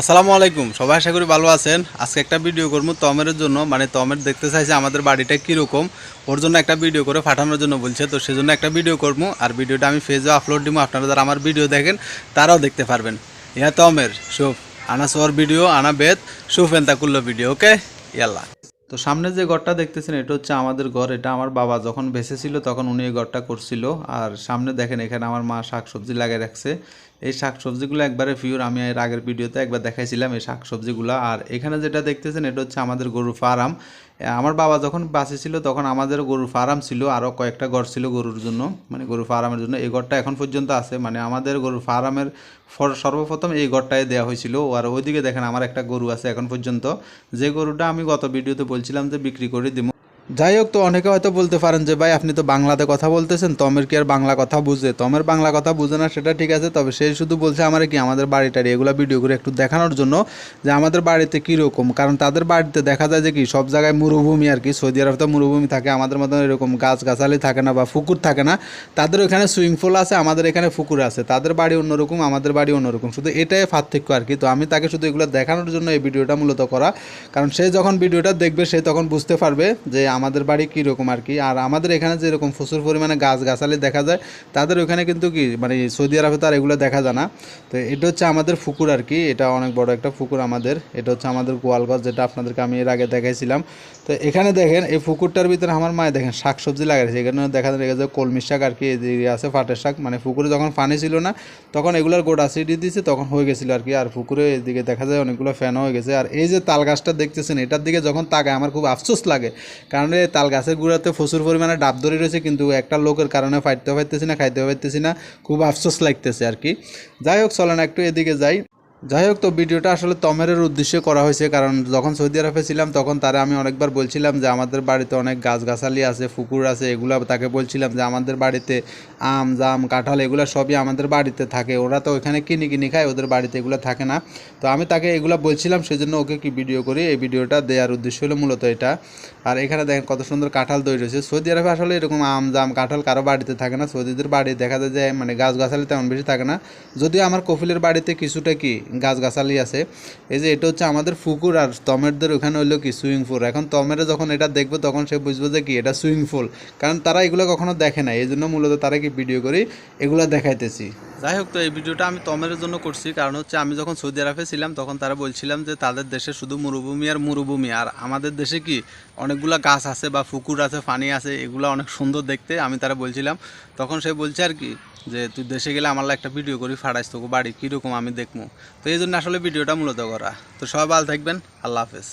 আসসালামু আলাইকুম, সবাই আশা করি ভালো আছেন। আজকে একটা ভিডিও করব তমের জন্য। মানে তমের দেখতে চাইছে আমাদের বাড়িটা কীরকম। ওর জন্য একটা ভিডিও করে পাঠানোর জন্য বলছে। তো সেজন্য একটা ভিডিও করব। আর ভিডিওটা আমি ফেসে আপলোড দিব। আপনারা যারা আমার ভিডিও দেখেন, তারাও দেখতে পারবেন। ইয়া তমের শুভ। আনা সোয়ার ভিডিও আনা বেদ শুভ এন্তা কুল্লো ভিডিও ওকে ইয়াল্লা। তো সামনে যে ঘরটা দেখতেছেন, এটা হচ্ছে আমাদের ঘর, এটা আমার বাবা যখন বেঁচে ছিল তখন উনি এই ঘরটা করছিল। আর সামনে দেখেন, এখানে আমার মা শাকসবজি লাগিয়ে রাখছে। এই শাকসবজিগুলো একবারে পিওর আমি এর আগের ভিডিওতে একবার দেখাইছিলাম এই শাকসবজিগুলো। আর এখানে যেটা দেখতেছেন, এটা হচ্ছে আমাদের গরু ফার্ম। আমার বাবা যখন বাসে ছিল, তখন আমাদের গরুর ফার্ম ছিল আরও কয়েকটা ঘর ছিল গরুর জন্য মানে গরুর ফার্মের জন্য। এই ঘরটা এখন পর্যন্ত আছে মানে আমাদের গরুর ফার্মের ফর- সর্বপ্রথম এই ঘরটায় দেওয়া হয়েছিল। আর ওইদিকে দেখেন আমার একটা গরু আছে এখন পর্যন্ত। যে গরুটা আমি গত ভিডিওতে বলছিলাম যে বিক্রি করে দিব যাই হোক তো, অনেকে হয়তো বলতে পারেন যে, ভাই, আপনি তো বাংলাতে কথা বলতেছেন, তমের কি আর বাংলা কথা বুঝে? তমের বাংলা কথা বুঝে না, সেটা ঠিক আছে, তবে সে শুধু বলছে আমার কি, আমাদের বাড়িটারি এগুলো ভিডিও করে একটু দেখানোর জন্য যে, আমাদের বাড়িতে কীরকম? কারণ তাদের বাড়িতে দেখা যায় যে কি, সব জায়গায় মরুভূমি আর কি, সৌদি আরব তো মরুভূমি থাকে, আমাদের মতন এরকম গাছ গাছালি থাকে না বা পুকুর থাকে না, তাদের ওখানে সুইমিং পুল আছে, আমাদের এখানে পুকুর আছে, তাদের বাড়ি অন্যরকম, আমাদের বাড়ি অন্যরকম, শুধু এটাই পার্থক্য আর কি, তো আমি তাকে শুধু এগুলো দেখানোর জন্য এই ভিডিওটা মূলত করা, কারণ সে যখন ভিডিওটা দেখবে, সে তখন বুঝতে পারবে যে আমাদের বাড়ি কীরকম আর কি? আর আমাদের এখানে যেরকম প্রচুর পরিমাণে গাছ গাছালি দেখা যায়, তাদের ওখানে কিন্তু কি মানে সৌদি আরবে তো আর এগুলো দেখা যায় না। তো এটা হচ্ছে আমাদের পুকুর আর কি, এটা অনেক বড় একটা পুকুর আমাদের, এটা হচ্ছে আমাদের গোয়ালগঞ্জ যেটা আপনাদেরকে আমি এর আগে দেখাইছিলাম। তো এখানে দেখেন, এই পুকুরটার ভিতরে আমার মায়ে দেখেন শাক সবজি লাগাইছে, এখানে দেখা যায় কলমি শাক আর কি আছে ফাটের শাক মানে পুকুরে যখন পানি ছিল না, তখন এগুলোর গোড়া সিটি দিয়েছে, তখন হয়ে গেছিল আর কি, আর পুকুরে এদিকে দেখা যায় অনেকগুলো ফ্যান হয়ে গেছে। আর এই যে তাল গাছটা দেখতেছেন, এটার দিকে যখন তাকায়, আমার খুব আফসোস লাগে, কারণ এই তাল গাছের গুঁড়াতে প্রচুর পরিমাণে ডাব ধরে রয়েছে, কিন্তু একটা লোকের কারণে ফাইতে পারতেছি না খাইতে পারতেছি না। খুব আফসোস লাগতেছে আর কি। যাই হোক, চলেন একটু এদিকে যাই। যাই হোক, তো ভিডিওটা আসলে তমেরের উদ্দেশ্যে করা হয়েছে, কারণ যখন সৌদি আরবে ছিলাম, তখন তারা আমি অনেকবার বলছিলাম যে আমাদের বাড়িতে অনেক গাছগাছালি আছে, পুকুর আছে, এগুলো তাকে বলছিলাম যে আমাদের বাড়িতে আম, জাম, কাঁঠাল, এগুলো সবই আমাদের বাড়িতে থাকে। ওরা তো ওখানে কিনে কিনে খায়, ওদের বাড়িতে এগুলো থাকে না। তো আমি তাকে এগুলো বলছিলাম, সেজন্য ওকে কি ভিডিও করি, এই ভিডিওটা দেওয়ার উদ্দেশ্য হলো মূলত এটা। আর এখানে দেখেন কত সুন্দর কাঁঠাল তৈরি হয়েছে। সৌদি আরবে আসলে এরকম আম, জাম, কাঁঠাল কারও বাড়িতে থাকে না, সৌদিদের বাড়ি দেখা যায় যে মানে গাছগাছালি তেমন বেশি থাকে না। যদিও আমার কফিলের বাড়িতে কিছুটা কি গাছগাছালি আছে। এই যে এটা হচ্ছে আমাদের ফুকুর আর তমেরদের ওখানে হইল কি সুইমিং পুল এখন তমেরা যখন এটা দেখবে তখন সে বুঝবে যে কি এটা সুইমিং পুল কারণ তারা এগুলো কখনো দেখে না এই জন্য মূলত তারা কি ভিডিও করে এগুলো দেখাইতেছি। যাই হোক তো এই ভিডিওটা আমি তমের জন্য করছি, কারণ হচ্ছে আমি যখন সৌদি আরবে ছিলাম তখন তারা বলছিলাম যে তাদের দেশে শুধু মরুভূমি আর মরুভূমি, আর আমাদের দেশে কি অনেকগুলা গাছ আছে বা পুকুর আছে, পানি আছে, এগুলো অনেক সুন্দর দেখতে, আমি তারা বলছিলাম। তখন সে বলছে আর কি যে, তুই দেশে গেলে আমার একটা ভিডিও করি ফাটাইস তোকে বাড়ি, কীরকম আমি দেখব তো এই জন্য আসলে ভিডিওটা মূলত করা। তো সবাই ভালো থাকবেন, আল্লাহ হাফেজ।